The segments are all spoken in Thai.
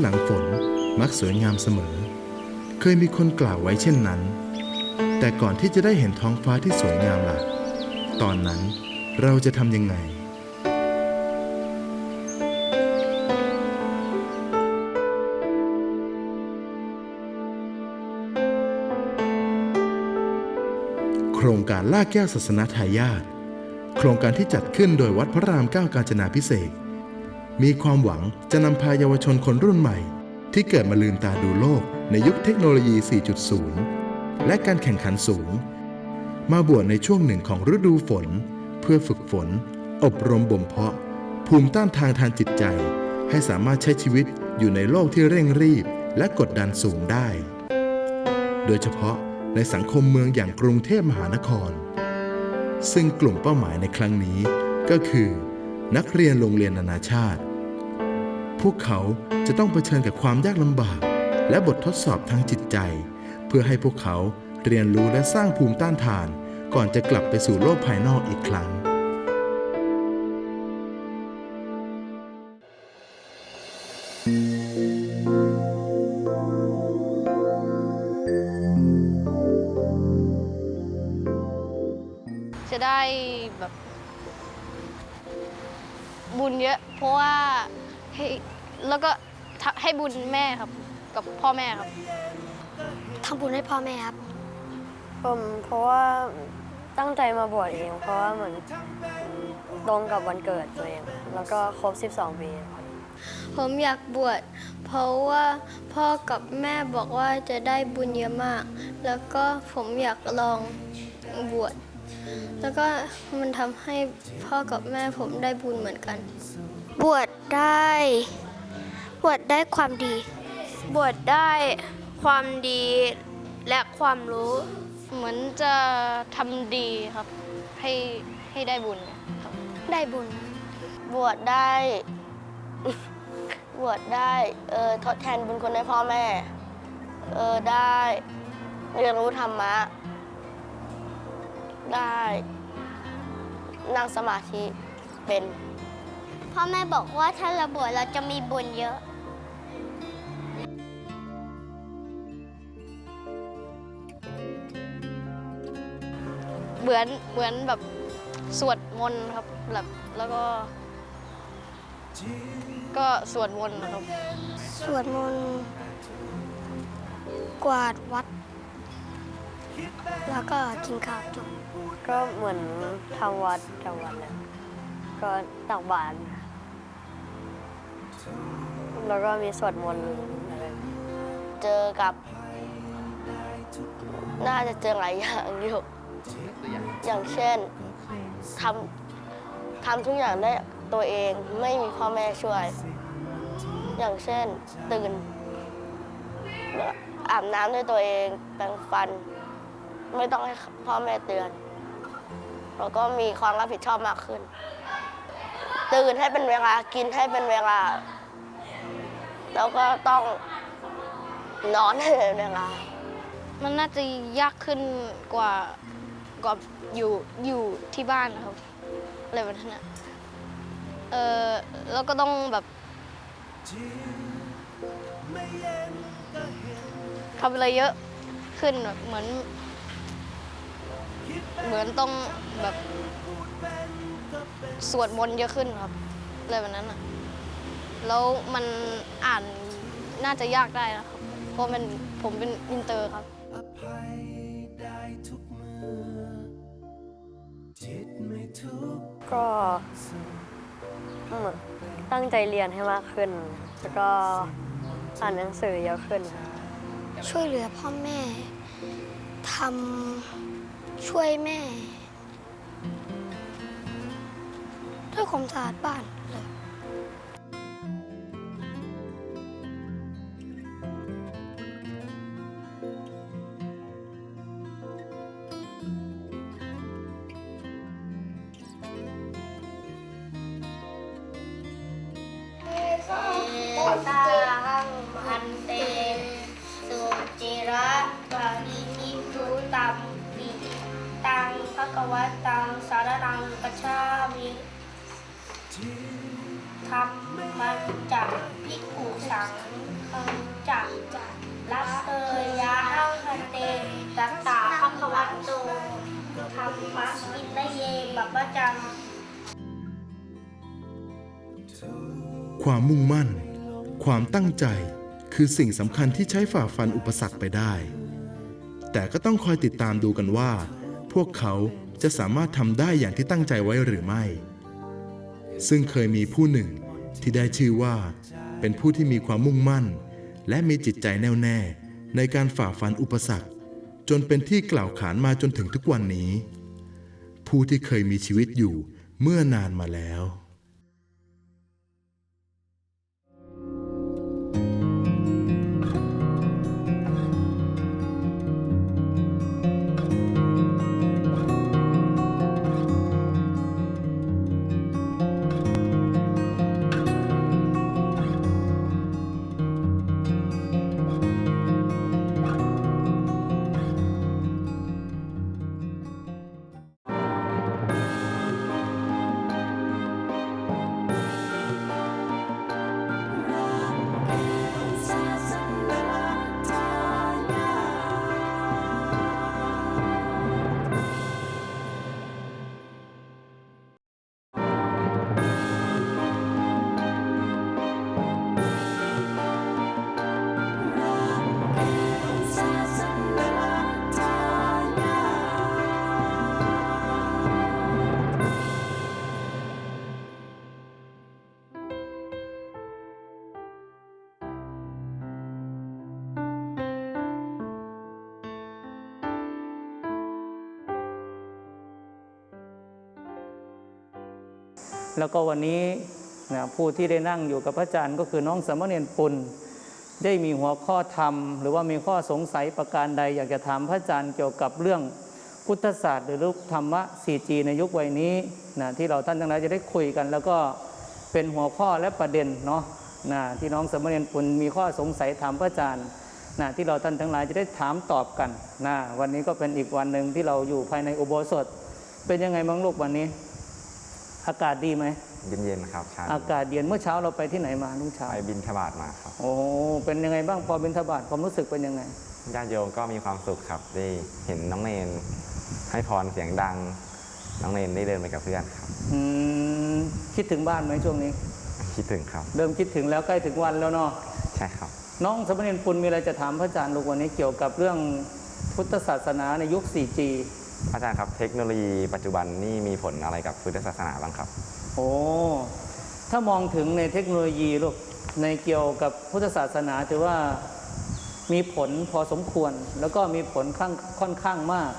หลังฝนมักสวยงามเสมอ เคยมีคนกล่าวไว้เช่นนั้น แต่ก่อนที่จะได้เห็นท้องฟ้าที่สวยงามล่ะ ตอนนั้นเราจะทำยังไงโครงการล่าแก้วศาสนาทายาท โครงการที่จัดขึ้นโดยวัดพระรามเก้ากาญจนาพิเศษ มีความหวังจะนำพาเยาวชนคนรุ่นใหม่ ที่เกิดมาลืมตาดูโลกในยุคเทคโนโลยี 4.0 และการแข่งขันสูง มาบวชในช่วงหนึ่งของฤดูฝน เพื่อฝึกฝน อบรมบ่มเพาะ ภูมิต้านทานทางจิตใจ ให้สามารถใช้ชีวิตอยู่ในโลกที่เร่งรีบและกดดันสูงได้ โดยเฉพาะในสังคมเมืองอย่างกรุงเทพมหานคร ซึ่งกลุ่มเป้าหมายในครั้งนี้ก็คือ นักเรียนโรงเรียนนานาชาติ พวกเขาจะต้องเผชิญกับความยากลำบาก และบททดสอบทางจิตใจ เพื่อให้พวกเขาเรียนรู้และสร้างภูมิต้านทาน ก่อนจะกลับไปสู่โลกภายนอกอีกครั้ง จะได้แบบบุญเยอะ เพราะว่า ให้แล้วก็ทะให้บุญแม่ครับ กับพ่อแม่ครับ ทำบุญให้พ่อแม่ครับ ผมเพราะว่าตั้งใจมาบวชเอง เพราะว่าเหมือนตรงกับวันเกิดตัวเอง แล้วก็ครบ 12 ปีครับผมอยากบวชเพราะว่าพ่อกับแม่บอกว่าจะได้บุญเยอะมาก แล้วก็ผมอยากลองบวชแล้วก็มันทำให้พ่อกับแม่ผมได้บุญเหมือนกัน บวช ได้บวชได้ความดี บวชได้ความดีและความรู้ เหมือนจะทำดีครับ ให้ให้ได้บุญครับได้บุญ บวชได้ บวชได้เออทดแทนบุญคุณให้พ่อแม่ เออได้เรียนรู้ธรรมะ ได้ นั่งสมาธิเป็น พ่อแม่บอกว่าถ้าเราบวชเราจะมีบุญเยอะ เหมือนเหมือนแบบสวดมนต์ครับแบบแล้วก็ ก็สวดมนต์นะครับ สวดมนต์กวาดวัด แล้วก็กินข้าวจบก็เหมือนทำวัดทำวัดเนี่ยก็ตักบาตร แล้วก็มีสวดมนต์อะไรเจอกับ น่าจะเจอหลายอย่างอยู่อย่างเช่นทำทำทุกอย่างได้ตัวเองไม่มีพ่อแม่ช่วย อย่างเช่นตื่นอาบน้ำด้วยตัวเองแปรงฟัน ไม่ต้องให้พ่อแม่เตือน แล้วก็มีความรับผิดชอบมากขึ้น ตื่นให้เป็นเวลากินให้เป็นเวลา แล้วก็ต้องนอนให้เป็นเวลา มันน่าจะยากขึ้นกว่ากว่าอยู่อยู่ที่บ้านนะครับอะไรแบบนั้นอะเออแล้วก็ต้องแบบทำอะไรเยอะขึ้นแบบเหมือน เหมือนต้องแบบ สวดมนต์เยอะขึ้นครับอะไรแบบนั้นอะแล้วมันอ่านน่าจะยากได้นะครับเพราะมันผมเป็นอินเตอร์ครับก็เหมือนตั้งใจเรียนให้มากขึ้น แล้วก็อ่านหนังสือเยอะขึ้น ช่วยเหลือพ่อแม่ทำช่วยแม่ ให้ความสะอาดบ้านเลยพุทธังพันเต สุจิระปะริทิทุตัมปิตังภะคะวะตังสารนังกัจฉามิ ธรรมันจักพิกขุสังฆังจักรัสเตยาหังพันเตตัสสาภะคะวะโตธรรมะอินเยบัพพะจังความมุ่งมั่น ความตั้งใจคือสิ่งสำคัญที่ใช้ฝ่าฟันอุปสรรคไปได้ แต่ก็ต้องคอยติดตามดูกันว่า พวกเขาจะสามารถทำได้อย่างที่ตั้งใจไว้หรือไม่ ซึ่งเคยมีผู้หนึ่งที่ได้ชื่อว่า เป็นผู้ที่มีความมุ่งมั่น และมีจิตใจแน่วแน่ ในการฝ่าฟันอุปสรรค จนเป็นที่กล่าวขานมาจนถึงทุกวันนี้ ผู้ที่เคยมีชีวิตอยู่เมื่อนานมาแล้ว แล้วก็วันนี้นะผู้ที่ได้นั่งอยู่กับพระอาจารย์ก็คือน้องสมเณรปุณได้มีหัวข้อธรรม หรือว่ามีข้อสงสัยประการใด อยากจะถามพระอาจารย์เกี่ยวกับเรื่องพุทธศาสตร์ หรือรูปธรรมะ 4G ในยุควัยนี้นะที่เราท่านทั้งหลายจะได้คุยกัน แล้วก็เป็นหัวข้อและประเด็นเนาะนะที่น้องสมเณรปุณมีข้อสงสัยถามพระอาจารย์นะที่เราท่านทั้งหลายจะได้ถามตอบกันนะวันนี้ก็เป็นอีกวันหนึ่งที่เราอยู่ภายในอุโบสถ เป็นยังไงบ้างลูกวันนี้ อากาศดีไหมเย็นๆครับเช้าอากาศเย็นเมื่อเช้าเราไปที่ไหนมาลุงเช้าไปบินทบาทมาครับ โอ้เป็นยังไงบ้างพอบินทบาทความรู้สึกเป็นยังไงญาติโยมก็มีความสุขครับได้เห็นน้องเนนให้พรเสียงดัง น้องเนนได้เดินไปกับเพื่อนครับอืมคิดถึงบ้านไหมช่วงนี้ คิดถึงครับ เริ่มคิดถึงแล้วใกล้ถึงวันแล้วเนาะใช่ครับ น้องสมณเณรปุณมีอะไรจะถามพระอาจารย์ลูกวันนี้เกี่ยวกับเรื่องพุทธศาสนาในยุค 4G อาจารย์ครับเทคโนโลยีปัจจุบันนี่มีผลอะไรกับพุทธศาสนาบ้างครับ โอ้ ถ้ามองถึงในเทคโนโลยีลูกในเกี่ยวกับพุทธศาสนาถือว่ามีผลพอสมควร แล้วก็มีผลข้างค่อนข้างมาก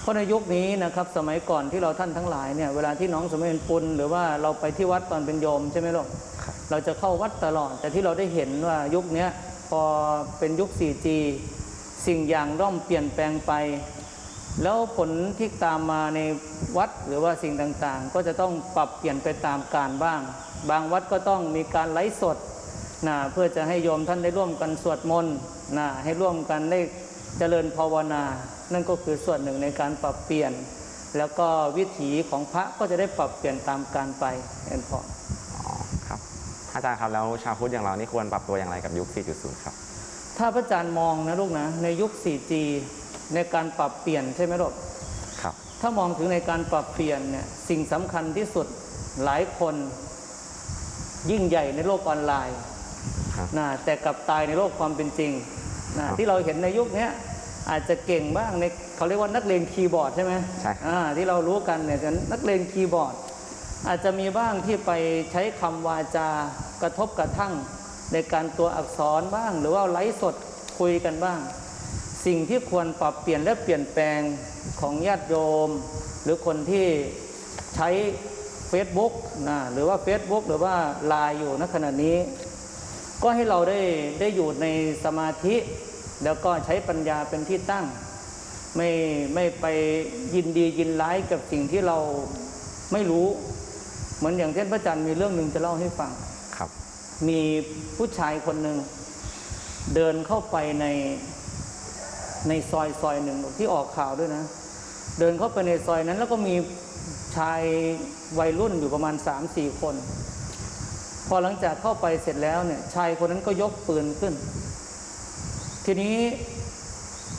เพราะในยุคนี้นะครับสมัยก่อนที่เราท่านทั้งหลายเนี่ยเวลาที่น้องสมัยเป็นปุณหรือว่าเราไปที่วัดตอนเป็นโยมใช่ไหมลูกครับเราจะเข้าวัดตลอด แต่ที่เราได้เห็นว่ายุคเนี้ยพอเป็นยุค 4G สิ่งอย่างร่อมเปลี่ยนแปลงไป แล้วผลที่ตามมาในวัดหรือว่าสิ่งต่างๆ ก็จะต้องปรับเปลี่ยนไปตามการบ้าง บางวัดก็ต้องมีการไลฟ์สดนะเพื่อจะให้โยมท่านได้ร่วมกันสวดมนต์นะให้ร่วมกันได้เจริญภาวนา นั่นก็คือส่วนหนึ่งในการปรับเปลี่ยน แล้วก็วิถีของพระก็จะได้ปรับเปลี่ยนตามการไปเอ็นพออ๋อครับอาจารย์ครับแล้วชาวพุทธอย่างเรานี่ควรปรับตัวอย่างไรกับยุค 4.0 ครับ ถ้าพระอาจารย์มองนะลูกนะในยุค 4G ในการปรับเปลี่ยนใช่ไหมลูกครับถ้ามองถึงในการปรับเปลี่ยนเนี่ยสิ่งสำคัญที่สุดหลายคนยิ่งใหญ่ในโลกออนไลน์ครับนะแต่กลับตายในโลกความเป็นจริงนะครับที่เราเห็นในยุคเนี้ยอาจจะเก่งบ้างในเขาเรียกว่านักเลงคีย์บอร์ดใช่ไหมใช่ครับอ่าที่เรารู้กันเนี่ยจะนักเลงคีย์บอร์ด อาจจะมีบ้างที่ไปใช้คำวาจากระทบกระทั่งในการตัวอักษรบ้าง หรือว่าไลฟ์สดคุยกันบ้าง สิ่งที่ควรปรับเปลี่ยนและเปลี่ยนแปลงของญาติโยม หรือคนที่ใช้ Facebook นะหรือว่า Facebook หรือว่าไลน์อยู่ณขณะนี้ ก็ให้เราได้ได้อยู่ในสมาธิ แล้วก็ใช้ปัญญาเป็นที่ตั้ง ไม่ไม่ไปยินดียินร้ายกับสิ่งที่เราไม่รู้ เหมือนอย่างเช่นพระอาจารย์มีเรื่องหนึ่งจะเล่าให้ฟังครับ มีผู้ชายคนหนึ่งเดินเข้าไปใน ในซอยซอยหนึ่งที่ออกข่าวด้วยนะ เดินเข้าไปในซอยนั้น แล้วก็มีชายวัยรุ่นอยู่ประมาณ 3-4 คน พอหลังจากเข้าไปเสร็จแล้วเนี่ย ชายคนนั้นก็ยกปืนขึ้น ทีนี้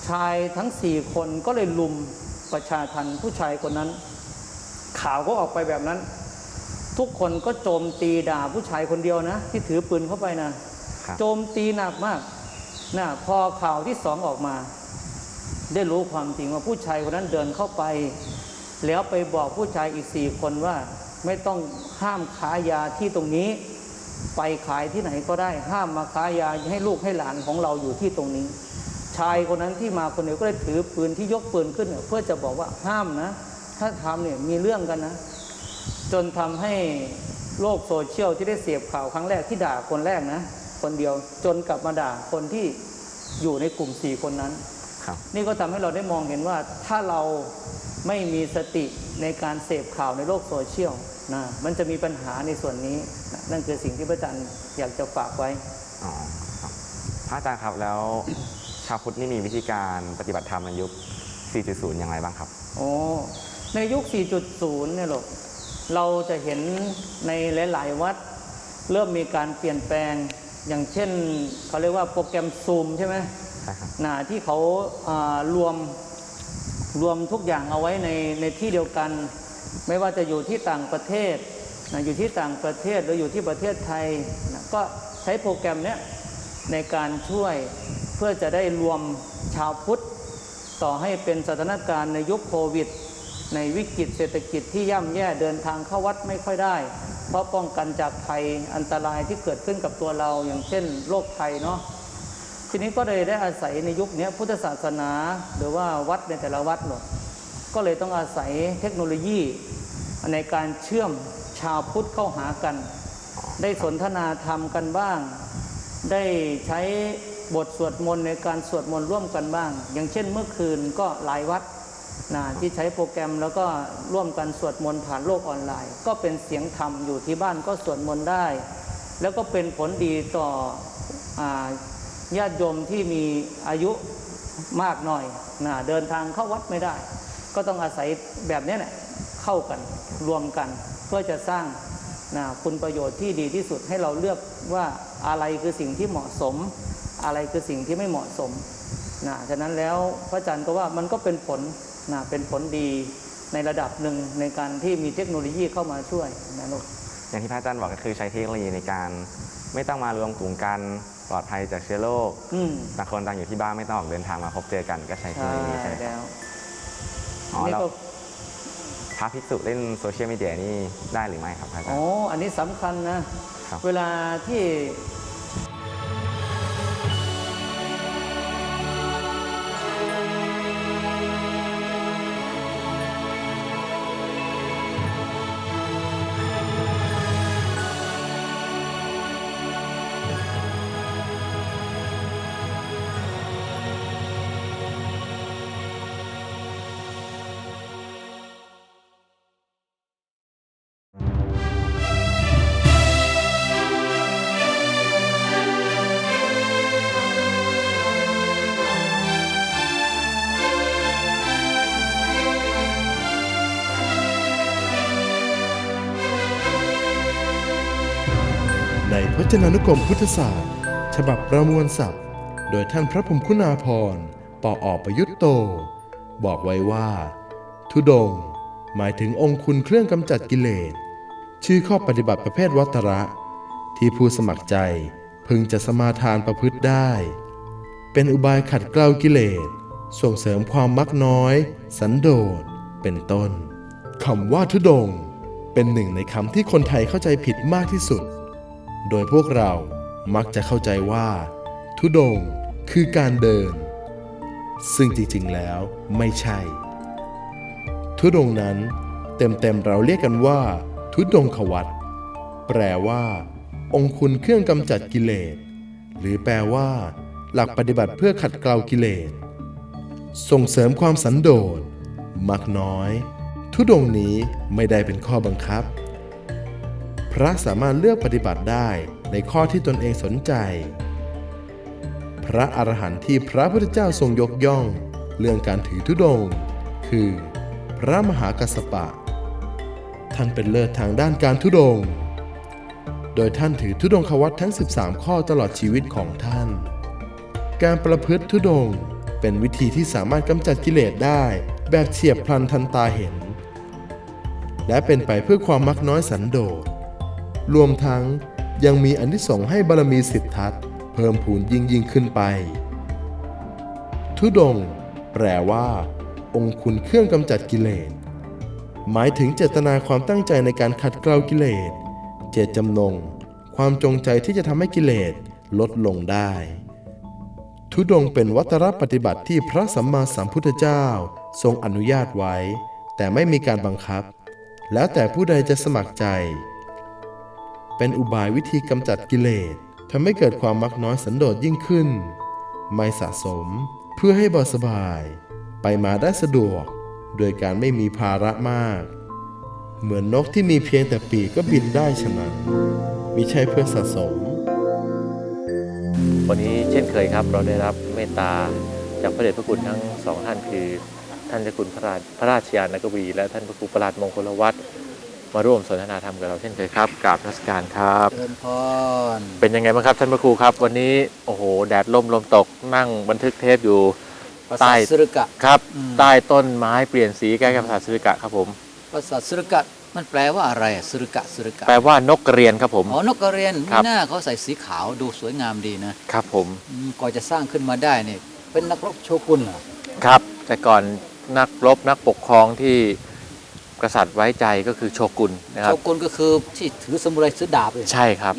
ชายทั้งสี่คนก็เลยลุมประชาทันผู้ชายคนนั้น ข่าวก็ออกไปแบบนั้น ทุกคนก็โจมตีด่าผู้ชายคนเดียวนะ ที่ถือปืนเข้าไปนะครับโจมตีหนักมากนะพอข่าวที่สองออกมา ได้รู้ความจริงว่าผู้ชายคนนั้นเดินเข้าไป แล้วไปบอกผู้ชายอีกสี่คนว่าไม่ต้องห้ามขายยาที่ตรงนี้ ไปขายที่ไหนก็ได้ห้ามมาขายยาให้ลูกให้หลานของเราอยู่ที่ตรงนี้ ชายคนนั้นที่มาคนเดียวก็เลยถือปืนที่ยกปืนขึ้น เพื่อจะบอกว่าห้ามนะ ถ้าทำเนี่ยมีเรื่องกันนะ จนทำให้โลกโซเชียลที่ได้เสพข่าวครั้งแรกที่ด่าคนแรกนะ คนเดียวจนกลับมาด่าคนที่อยู่ในกลุ่มสี่คนนั้น นี่ก็ทำให้เราได้มองเห็นว่าถ้าเราไม่มีสติในการเสพข่าวในโลกโซเชียลนะมันจะมีปัญหาในส่วนนี้นะนั่นคือสิ่งที่พระอาจารย์อยากจะฝากไว้อ๋อครับพระอาจารย์ครับแล้วชาวพุทธนี่มีวิธีการปฏิบัติธรรมในยุค 4.0 อย่างไรบ้างครับโอ้ในยุค 4.0 เนี่ยหรอกเราจะเห็นในหลาย ๆ วัด เริ่มมีการเปลี่ยนแปลง อย่างเช่นเขาเรียกว่าโปรแกรมซูมใช่ไหมใช่ครับ นะที่เขาอ่ารวมรวมทุกอย่างเอาไว้ในในที่เดียวกัน ไม่ว่าจะอยู่ที่ต่างประเทศนะอยู่ที่ต่างประเทศหรืออยู่ที่ประเทศไทยนะก็ใช้โปรแกรมเนี้ยในการช่วยเพื่อจะได้รวมชาวพุทธ ต่อให้เป็นสถานการณ์ในยุคโควิด ในวิกฤตเศรษฐกิจที่ย่ำแย่เดินทางเข้าวัดไม่ค่อยได้ เพราะป้องกันจากภัยอันตรายที่เกิดขึ้นกับตัวเราอย่างเช่นโรคภัยเนาะ ทีนี้ก็เลยได้อาศัยในยุคนี้พุทธศาสนา หรือว่าวัดในแต่ละวัดหรอกก็เลยต้องอาศัยเทคโนโลยีในการเชื่อมชาวพุทธเข้าหากัน ได้สนทนาธรรมกันบ้าง ได้ใช้บทสวดมนต์ในการสวดมนต์ร่วมกันบ้าง อย่างเช่นเมื่อคืนก็หลายวัดนะที่ใช้โปรแกรมแล้วก็ร่วมกันสวดมนต์ผ่านโลกออนไลน์ ก็เป็นเสียงธรรมอยู่ที่บ้านก็สวดมนต์ได้ แล้วก็เป็นผลดีต่ออ ญาติโยมที่มีอายุมากหน่อยนะเดินทางเข้าวัดไม่ได้ ก็ต้องอาศัยแบบนี้แหละเข้ากันรวมกัน เพื่อจะสร้างนะคุณประโยชน์ที่ดีที่สุดให้เราเลือกว่าอะไรคือสิ่งที่เหมาะสม อะไรคือสิ่งที่ไม่เหมาะสมนะฉะนั้นแล้วพระอาจารย์ก็ว่ามันก็เป็นผลนะเป็นผลดีในระดับหนึ่งในการที่มีเทคโนโลยีเข้ามาช่วยนะลูกอย่างที่พระอาจารย์บอกก็คือใช้เทคโนโลยีในการ ไม่ต้องมารวมกลุ่มกัน ปลอดภัยจากเชื้อโรคอืมต่างคนต่างอยู่ที่บ้านไม่ต้องออกเดินทางมาพบเจอกันก็ใช้เทคโนใช่โลยีใช่ไหมครับแล้วอ๋อนี่แล้วก็ พระภิกษุเล่นโซเชียลมีเดียนี่ได้หรือไม่ครับพระอาจารอ๋อย์ อันนี้สำคัญนะ ครับ เวลาที่ พจนานุกรมพุทธศาสตร์ ฉบับประมวลศัพท์ โดยท่านพระพรมคุณาภรปออกประยุตโต บอกไว้ว่า ทุดง หมายถึงองค์คุณเครื่องกำจัดกิเลส ชื่อข้อปฏิบัติประเภทวัตระ ที่ผู้สมัครใจพึงจะสมาทานประพฤติได้ เป็นอุบายขัดเกลากิเลส ส่งเสริมความมักน้อย สันโดษ เป็นต้นคำว่าทุดง เป็นหนึ่งในคำที่คนไทยเข้าใจผิดมากที่สุด โดยพวกเรามักจะเข้าใจว่า ทุดงคือการเดิน ซึ่งจริงๆแล้วไม่ใช่ ทุดงนั้นเต็มๆเราเรียกกันว่า ทุดงควัตแปลว่า องคุณเครื่องกำจัดกิเลส หรือแปลว่า หลักปฏิบัติเพื่อขัดเกลากิเลส ส่งเสริมความสันโดษมักน้อย ทุดงนี้ไม่ได้เป็นข้อบังคับ พระสามารถเลือกปฏิบัติได้ในข้อที่ตนเองสนใจ พระอรหันต์ที่พระพุทธเจ้าทรงยกย่อง เรื่องการถือธุดง คือ พระมหากัสสปะ ท่านเป็นเลิศทางด้านการธุดง โดยท่านถือธุดงควัตทั้ง 13 ข้อตลอดชีวิตของท่าน การประพฤติธุดงเป็นวิธีที่สามารถกำจัดกิเลสได้แบบเฉียบพลันทันตาเห็น และเป็นไปเพื่อความมักน้อยสันโดษ รวมทั้งยังมีอันที่สงส์ให้บารมีสิทธัตเพิ่มพูนยิ่งยิ่งขึ้นไป ทุดง แปลว่า องค์คุณเครื่องกำจัดกิเลส หมายถึงเจตนาความตั้งใจในการขัดเกลากิเลส เจตจำนง ความจงใจที่จะทำให้กิเลสลดลงได้ ทุดงเป็นวัตรปฏิบัติที่พระสัมมาสัมพุทธเจ้าทรงอนุญาตไว้ แต่ไม่มีการบังคับ แล้วแต่ผู้ใดจะสมัครใจ เป็นอุบายวิธีกำจัดกิเลสทำให้เกิดความมักน้อยสันโดษยิ่งขึ้น ไม่สะสมเพื่อให้เบาสบาย ไปมาได้สะดวก โดยการไม่มีภาระมาก เหมือนนกที่มีเพียงแต่ปีกก็บินได้ฉะนั้นมิใช่เพื่อสะสม วันนี้เช่นเคยครับ เราได้รับเมตตาจากพระเดชพระคุณทั้งสองท่านคือ ท่านเจ้าคุณพระราชพระราชยานกวี และท่านพระครูประหลัดมงคลวัฒน์ มาร่วมสนทนาธรรมกับเราเช่นเคยครับกราบนมัสการครับเชิญพร เป็นยังไงบ้างครับท่านพระครูครับ วันนี้โอ้โหแดดล่มลมตกนั่งบันทึกเทปอยู่ภาใต้ษาสุรกะครับอืมใต้ต้นไม้เปลี่ยนสีใกล้กับภาษาสุริกะครับผมภาษาสุรกะมันแปลว่าอะไรอะสุรกะสุรกะแปลว่านกกระเรียนครับผมอ๋อนกกระเรียนครับมีหน้าเขาใส่สีขาวดูสวยงามดีนะครับผมอืมก่อนจะสร้างขึ้นมาได้เนี่ยเป็นนักรบโชกุนเหรอครับ แต่ก่อนนักรบนักปกครองที่ กษัตริย์ไว้ใจก็คือโชกุนนะคโชรับกุนก็คือที่ถือสมุไรถือดาบเลยใช่ครับ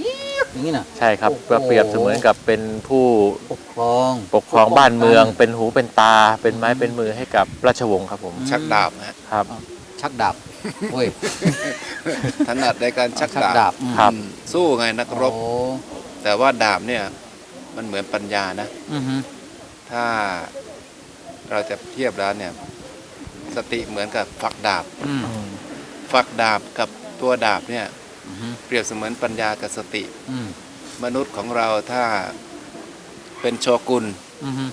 อย่างนี้นะ ใช่ครับโอ้โห ก็เปรียบเสมือนกับเป็นผู้ปกครองปกครองบ้านเมืองป้กัเป็นหูเป็นตา เป็นไม้เป็นมือให้กับราชวงศ์ครับผมชักดาบนะฮะครับ ชักดาบโอ้ยถนัดในการชักชักดาบดาบอืมครับ อืมสู้ไงนักรบ โอ้แต่ว่าดาบเนี่ยมันเหมือนปัญญานะ อือฮึถ้าเราจะเทียบแล้วเนี่ย สติเหมือนกับฝักดาบ อืมฝักดาบกับตัวดาบเนี่ยอือฮึเปรียบเสมือนปัญญากับสติ อืมมนุษย์ของเราถ้าเป็นโชกุนอือฮึ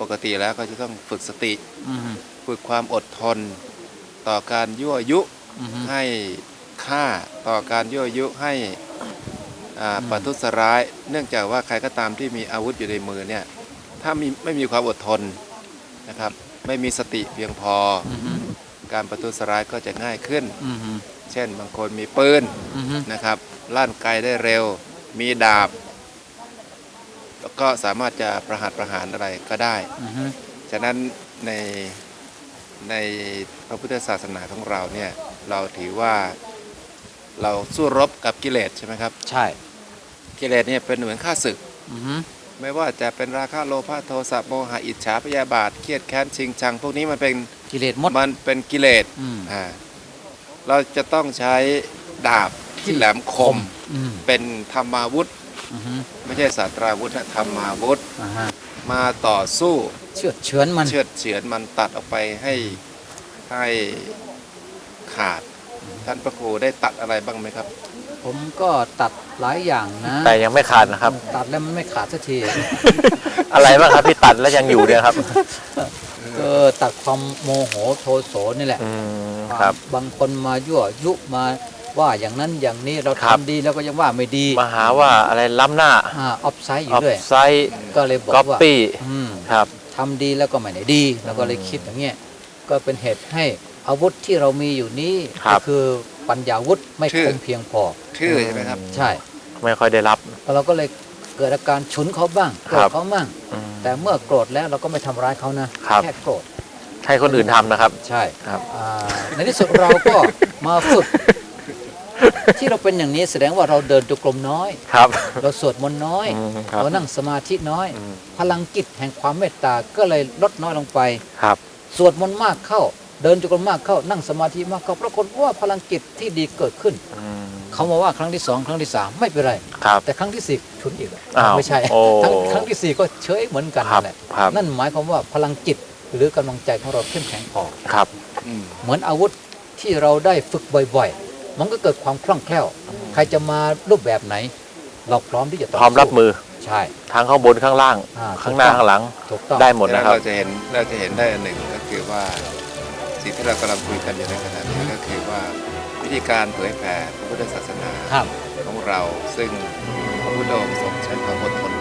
ปกติแล้วก็จะต้องฝึกสติ อือฮึฝึกความอดทน ต่อการยั่วยุอือฮึให้ค่าต่อการยั่วยุให้อ่าอืมประทุษร้าย เนื่องจากว่าใครก็ตามที่มีอาวุธอยู่ในมือเนี่ยถ้ามีไม่มีความอดทนนะครับ ไม่มีสติเพียงพออือฮึการประทุษร้ายก็จะง่ายขึ้นอือฮึเช่นบางคนมีปืนอือฮึนะครับลั่นไกลได้เร็ว มีดาบ แล้วก็สามารถจะประหัตประหารอะไรก็ได้อือฮึฉะนั้นในในพระพุทธศาสนาของเราเนี่ยเราถือว่าเราสู้รบกับกิเลสใช่ไหมครับ ใช่ กิเลสเนี่ยเป็นเหมือนข้าศึกอือฮึ ไม่ว่าจะเป็นราคะโลภะโทสะโมหะอิจฉาพยาบาทเครียดแค้นชิงชัง พวกนี้มันเป็นกิเลสมดมันเป็นกิเลสอืมอ่าเราจะต้องใช้ดาบที่แหลมคมอืมเป็นธรรมาวุธอือฮึไม่ใช่ศาสตราวุธนะธรรมาวุธอ่าฮะมาต่อสู้เชือดเฉือนมันเชือดเฉือนมันตัดออกไปให้ให้ขาด ท่านพระครูได้ตัดอะไรบ้างไหมครับ ผมก็ตัด หลายอย่างนะแต่ยังไม่ขาดนะครับ ตัดแล้วมันไม่ขาดสักที อะไรบ้างครับที่ตัดแล้วยังอยู่เนี่ยครับ ก็ตัดความโมโหโทโสนี่แหละอืมครับ บางคนมายั่วยุมาว่าอย่างนั้นอย่างนี้เราครับทำดีแล้วก็ยังว่าไม่ดี มาหาว่าอะไรล้ำหน้าออฟไซด์อออยู่ฟด้วยไซด์ก็เลยบอกก๊อปว่าปี้อืมครับทำดีแล้วก็ไม่ได้ดีเราก็เลยคิดอย่างเงี้ยก็เป็นเหตุให้อาวุธที่เรามีอยู่นี้ครัก็บคือปัญญาวุธไม่ชื่อคมเพียงพอชื่อใช่ไหมครับ ใช่ ไม่ค่อยได้รับ เราก็เลยเกิดอาการฉุนเขาบ้างโกรครัธบเขาบ้าง อืม แต่เมื่อโกรธแล้วเราก็ไม่ทำร้ายเขานะครับ แค่โกรธให้คนอื่นทำนะครับ ใช่ครับ อ่าในที่สุดเราก็ มาฝึก ที่เราเป็นอย่างนี้แสดงว่าเราเดินจงกรมน้อย ครับ เราสวดมนต์น้อย อืมครับเรานั่งสมาธิน้อย อืม พลังจิตแห่งความเมตตาก็เลยลดน้อยลงไป ครับ สวดมนต์มากเข้า เดินจงกรมมากเข้า นั่งสมาธิมากเข้าปรากฏว่าพลังจิตที่ดีเกิดขึ้น เขามาว่าครั้งที่สองครั้งที่สามไม่เป็นไร ครับแต่ครั้งที่สี่ชุนอีกอะอ้าวไม่ใช่โอ้ ครั้งครั้งที่สี่ก็เฉยเหมือนกันครับนั่นแหละครับ นั่นหมายความว่าพลังจิตหรือกำลังใจของเราเข้มแข็งพอ ครับเหมือนอาวุธที่เราได้ฝึกบ่อยๆ มันก็เกิดความคล่องแคล่ว ใครจะมารูปแบบไหน เราพร้อมที่จะต่พร้อมรับมือใช่ทั้งข้างบนข้างล่าง อ่าข้างหน้าถูกต้องข้างหลังถูกต้องได้หมดนะครับ เราจะเห็นเราจะเห็นได้อันหนึ่งก็คือว่าสิ่งที่เรากำลังคุยกันอยู่ในขณะนี้ก็คือว่า วิธีการเผยแผ่พระพุทธศาสนาครับ ของเราซึ่งพระพุทธองค์ทรงใช้ความอดทน